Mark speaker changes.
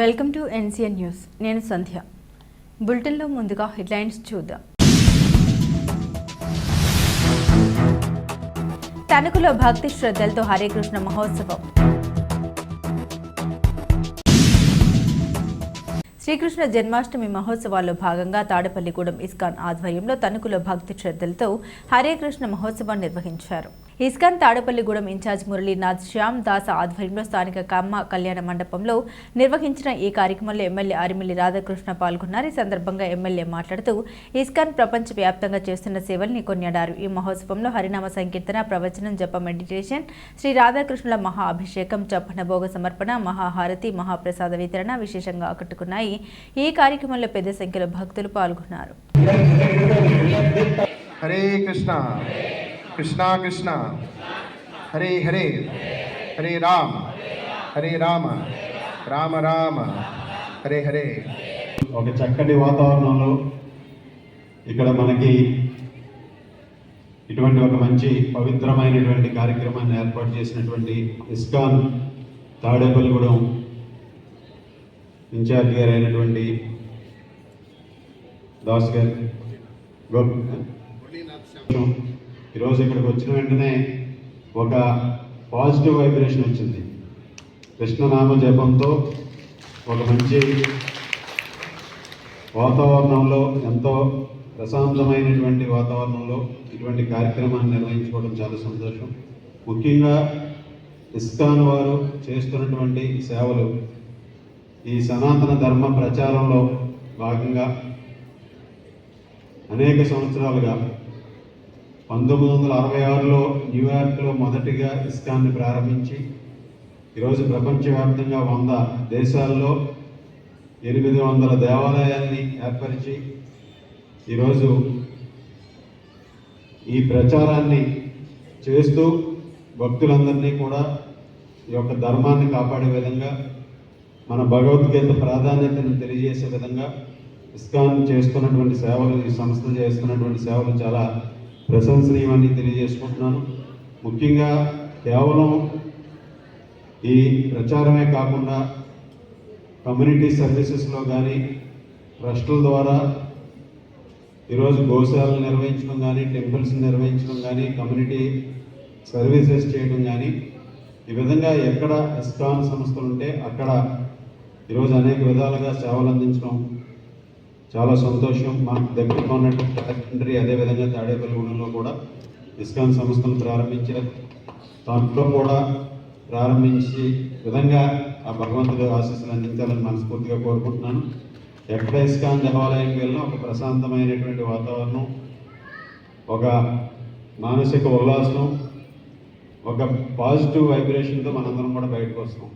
Speaker 1: Welcome to NCN news నేను సంధ్య. బులెటిన్లో ముందుగా హెడ్లైన్స్ చూద్దాం. తణుకులో భక్తి శ్రద్ధలతో హరేకృష్ణ మహోత్సవం. శ్రీకృష్ణ జన్మాష్టమి మహోత్సవాల్లో భాగంగా తాడపల్లిగూడెం ఇస్కాన్ ఆధ్వర్యంలో తణుకులో భక్తి శ్రద్ధలతో హరే కృష్ణ మహోత్సవం నిర్వహించారు. ఇస్కాన్ తాడపల్లిగూడెం ఇన్ఛార్జ్ మురళీనాథ్ శ్యామ్ దాస్ ఆధ్వర్యంలో స్థానిక కమ్మ కళ్యాణ మండపంలో నిర్వహించిన ఈ కార్యక్రమంలో ఎమ్మెల్యే అరిమిల్లి రాధాకృష్ణ పాల్గొన్నారు. ఈ సందర్భంగా ఎమ్మెల్యే మాట్లాడుతూ ఇస్కాన్ ప్రపంచ వ్యాప్తంగా చేస్తున్న సేవల్ని కొనియాడారు. ఈ మహోత్సవంలో హరినామ సంకీర్తన ప్రవచనం జప మెడిటేషన్ శ్రీ రాధాకృష్ణుల మహా అభిషేకం చప్పన భోగ సమర్పణ మహాహారతి మహాప్రసాద వితరణ విశేషంగా ఆకట్టుకున్నాయి. ఈ కార్యక్రమంలో పెద్ద సంఖ్యలో భక్తులు పాల్గొన్నారు.
Speaker 2: హరే కృష్ణ. కృష్ణ కృష్ణ. హరే హరే. హరే రామ్. హరే రామ. రామ రామ. హరే హరే.
Speaker 3: ఒక చక్కటి వాతావరణంలో ఇక్కడ మనకి ఇటువంటి ఒక మంచి పవిత్రమైనటువంటి కార్యక్రమాన్ని ఏర్పాటు చేసినటువంటి ఇస్కాన్ తాడేపల్లిగూడెం ఇన్ఛార్జ్ గారు అయినటువంటి దాస్ గారు. గోప్ ఈరోజు ఇక్కడికి వచ్చిన వెంటనే ఒక పాజిటివ్ వైబ్రేషన్ వచ్చింది. కృష్ణనామ జపంతో ఒక మంచి వాతావరణంలో ఎంతో ప్రశాంతమైనటువంటి వాతావరణంలో ఇటువంటి కార్యక్రమాన్ని నిర్వహించుకోవడం చాలా సంతోషం. ముఖ్యంగా ఇస్కాన్ వారు చేస్తున్నటువంటి సేవలు ఈ సనాతన ధర్మ ప్రచారంలో భాగంగా అనేక సంవత్సరాలుగా పంతొమ్మిది వందల అరవై ఆరులో న్యూయార్క్లో మొదటిగా ఇస్కాన్ని ప్రారంభించి ఈరోజు ప్రపంచవ్యాప్తంగా వంద దేశాల్లో ఎనిమిది వందల దేవాలయాల్ని ఏర్పరిచి ఈరోజు ఈ ప్రచారాన్ని చేస్తూ భక్తులందరినీ కూడా ఈ యొక్క ధర్మాన్ని కాపాడే విధంగా మన భగవద్గీత ప్రాధాన్యతను తెలియజేసే విధంగా ఇస్కాన్ చేస్తున్నటువంటి సేవలు ఈ సంస్థ చేస్తున్నటువంటి సేవలు చాలా ప్రశంసనీయమని తెలియజేసుకుంటున్నాను. ముఖ్యంగా కేవలం ఈ ప్రచారమే కాకుండా కమ్యూనిటీ సర్వీసెస్లో కానీ ట్రస్టుల ద్వారా ఈరోజు గోశాలను నిర్వహించడం కానీ టెంపుల్స్ నిర్వహించడం కానీ కమ్యూనిటీ సర్వీసెస్ చేయడం కానీ ఈ విధంగా ఎక్కడ ఇస్కాన్ సంస్థలు ఉంటే అక్కడ ఈరోజు అనేక విధాలుగా సేవలు అందించడం చాలా సంతోషం. మనకు దగ్గరగా ఉన్నటువంటి రాజమండ్రి అదేవిధంగా తాడేపల్లిగూడెంలో కూడా ఇస్కాన్ సంస్థను ప్రారంభించారు దాంట్లో కూడా ప్రారంభించి విధంగా ఆ భగవంతుడు ఆశీస్సులు అందించాలని మనస్ఫూర్తిగా కోరుకుంటున్నాను. ఎక్కడ ఇస్కాన్ దేవాలయంకి వెళ్ళినా ఒక ప్రశాంతమైనటువంటి వాతావరణం ఒక మానసిక ఉల్లాసం ఒక పాజిటివ్ వైబ్రేషన్తో మనందరం కూడా బయటకు వస్తాం.